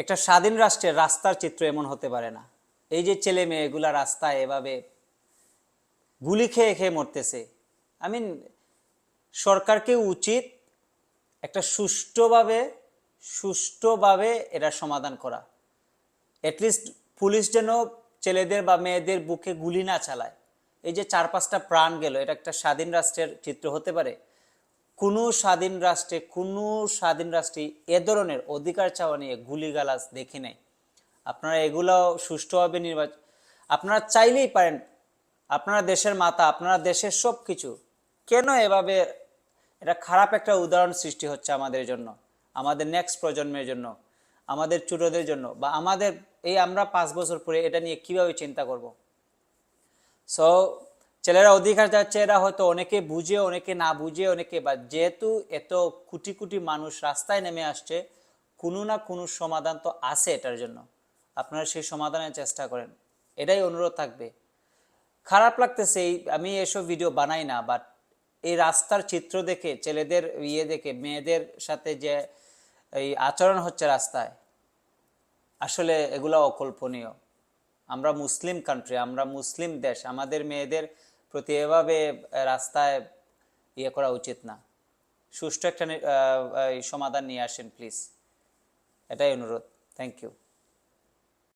একটা স্বাধীন রাষ্ট্রের রাস্তার চিত্র এমন হতে পারে না। এই যে ছেলে মেয়েগুলা রাস্তায় এভাবে গুলি খেয়ে খেয়ে মরতেছে। আই মিন সরকারকে উচিত একটা সুষ্ঠুভাবে সুষ্ঠুভাবে এটা সমাধান করা। অ্যাটলিস্ট পুলিশ যেন ছেলেদের বা মেয়েদের বুকে গুলি না চালায়। এই যে চার পাঁচটা প্রাণ গেল, এটা একটা স্বাধীন রাষ্ট্রের চিত্র হতে পারে। কোনো স্বাধীন রাষ্ট্রে, কোনো স্বাধীন রাষ্ট্রে এ ধরনের অধিকার চাওয়া নিয়ে গুলিগালাজ দেখি নাই। আপনারা এগুলো সুষ্ঠুভাবে নির্বাচন, আপনারা চাইলেই পারেন, আপনারা দেশের মাতা, আপনারা দেশের সব কিছু কেন এভাবে, এটা খারাপ একটা উদাহরণ সৃষ্টি হচ্ছে আমাদের জন্য, আমাদের নেক্সট প্রজন্মের জন্য, আমাদের ছোটদের জন্য, বা আমাদের, এই আমরা পাঁচ বছর পরে এটা নিয়ে কীভাবে চিন্তা করব? সো ছেলেরা অধিকার যাচ্ছে এরা হয়তো অনেকে বুঝে, অনেকে না বুঝে, অনেকে বা যেহেতু এত কোটি কোটি মানুষ রাস্তায় নেমে আসছে, কোনো না কোনো সমাধান তো আছে এটার জন্য। আপনারা সেই সমাধানের চেষ্টা করেন। এটাই অনুরোধ থাকবে। খারাপ লাগতেছে এই, আমি এসব ভিডিও বানাই না বাট এই রাস্তার চিত্র দেখে, ছেলেদের ইয়ে দেখে, মেয়েদের সাথে যে এই আচরণ হচ্ছে রাস্তায়, আসলে এগুলো অকল্পনীয়। আমরা মুসলিম কান্ট্রি আমরা মুসলিম দেশ, আমাদের মেয়েদের প্রতি এভাবে রাস্তায় ইয়ে করা উচিত না। সুষ্ঠু একটা সমাধান নিয়ে আসেন প্লিজ এটাই অনুরোধ। Thank you